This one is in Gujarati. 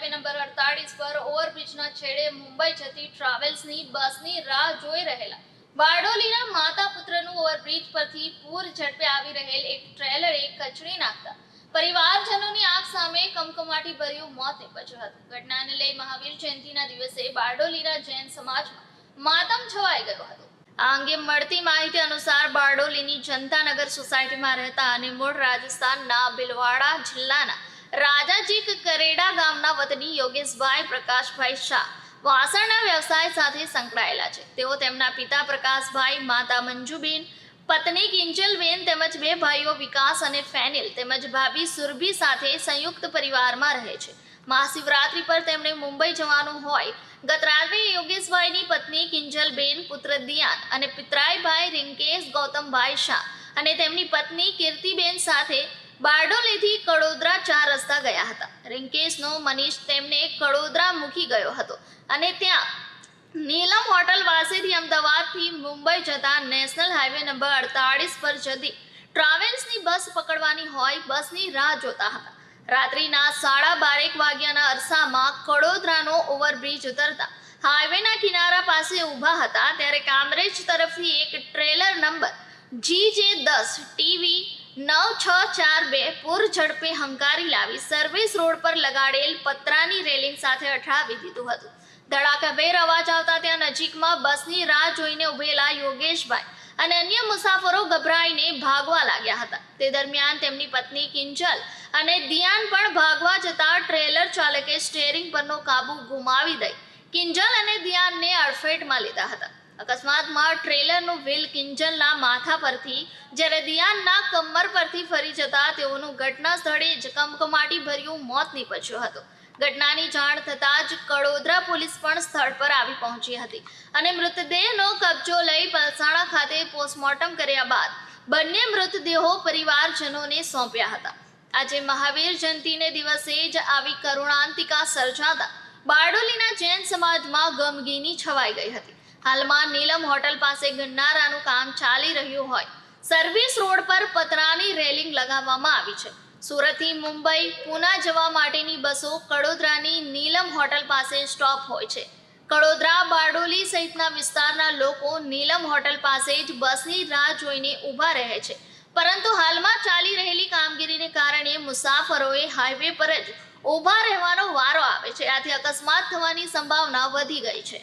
હાઈવે નંબર અડતાલીસ પર ઓવરબ્રિજના છેડે મુંબઈ જતી ટ્રાવેલ્સની બસની રાહ જોઈ રહેલા બારડોલીના માતા પુત્રનું ઓવરબ્રિજ પરથી પૂર ઝડપે આવી રહેલ એક ટ્રેલરે કચડી નાખતા પરિવારજનોની આંખ સામે કમકમાટી ભર્યું મોત નીપજ્યું હતું. ઘટનાને લઈ મહાવીર જયંતિના દિવસે બારડોલીના જૈન સમાજમાં માતમ છવાઈ ગયો હતો. આ અંગે મળતી માહિતી અનુસાર બારડોલીની જનતાનગર સોસાયટીમાં રહેતા અને મૂળ રાજસ્થાનના ભીલવાડા જિલ્લાના રાજાજી કરેડા ગામના વતની યોગેશભાઈ પ્રકાશભાઈ શાહ વાસણના વ્યવસાય સાથે સંકળાયેલા છે. તેઓ તેમના પિતા પ્રકાશભાઈ, માતા મંજુબેન, પત્ની કિંજલબેન તેમજ બે ભાઈઓ વિકાસ અને ફેનિલ તેમજ ભાભી સુરભી સાથે સંયુક્ત પરિવારમાં રહે છે. મહાશિવરાત્રી પર તેમણે મુંબઈ જવાનું હોય ગત યોગેશભાઈની પત્ની કિંજલબેન, પુત્ર દિયાન અને પિતરાઈભાઈ રિંકેશ ગૌતમભાઈ શાહ અને તેમની પત્ની કીર્તિબેન સાથે બારડોલીથી કડોદરા ચાર રસ્તા ગયા હતા. રિંકેશનો મનીષ તેમને કડોદરા મૂકી ગયો હતો અને ત્યાં નીલમ હોટલ પાસેથી અમદાવાદથી મુંબઈ જતા નેશનલ હાઈવે નંબર અડતાળીસ પર જતી ટ્રાવેલ્સની બસ પકડવાની હોય બસની રાહ જોતા હતા. રાત્રિના સાડા બારેક વાગ્યાના અરસામાં કડોદરાનો ઓવરબ્રિજ ઉતરતા હાઈવેના કિનારા પાસે ઊભા હતા ત્યારે કામરેજ તરફથી એક ટ્રેલર નંબર જી જે દસ ટીવી નવ છ ચાર બે પૂર ઝડપે હંકારી લાવી સર્વિસ રોડ પર લગાડેલ પતરાની રેલિંગ સાથે અથડાવી દીધું હતું. ધડાકાભેર અવાજ આવતા ત્યાં નજીકમાં બસની રાહ જોઈને ઉભેલા યોગેશભાઈ અને અન્ય મુસાફરો ગભરાઈને ભાગવા લાગ્યા હતા. તે દરમિયાન તેમની પત્ની કિંજલ અને દિયાન પણ ભાગવા જતા ટ્રેલર ચાલકે સ્ટેરિંગ પરનો કાબુ ગુમાવી દઈ. કિંજલ અને દિયાનને અડફેટમાં લીધા હતા. અકસ્માતમાં ટ્રેલરનું વ્હીલ કિંજલના માથા પરથી, જ્યારે દિયાનના કમર પરથી ફરી જતા તેઓનું ઘટના સ્થળે જ કમકમાટી ભર્યું મોત નીપજ્યું હતું. ઘટનાની જાણ થતાં જ કડોદરા પોલીસ પણ સ્થળ પર આવી પહોંચી હતી અને મૃતદેહનો કબજો લઈ પલસાણા ખાતે પોસ્ટમોર્ટમ કર્યા બાદ બંને મૃતદેહો પરિવારજનોને સોંપ્યા હતા. આજે મહાવીર જયંતિને દિવસે જ આવી કરુણાંતિકા સર્જાતા બારડોલીના જૈન સમાજમાં ગમગીની છવાઈ ગઈ હતી. હાલમાં નીલમ હોટલ પાસે ગન્નારાનું કામ ચાલી રહ્યું હોય. સર્વિસ રોડ પર પતરાની રેલિંગ લગાવવામાં આવી છે. સુરતથી મુંબઈ, પુના જવા માટેની બસો કડોદરાની નીલમ હોટલ પાસે સ્ટોપ હોય છે. કડોદરા, બારડોલી સહિતના વિસ્તારના લોકો નીલમ હોટલ પાસે જ બસની રાહ જોઈને ઊભા રહે છે. પરંતુ હાલમાં ચાલી રહેલી કામગીરીને કારણે મુસાફરોએ હાઈવે પર જ ઊભા રહેવાનો વારો આવે છે. આથી અકસ્માત થવાની સંભાવના વધી ગઈ છે.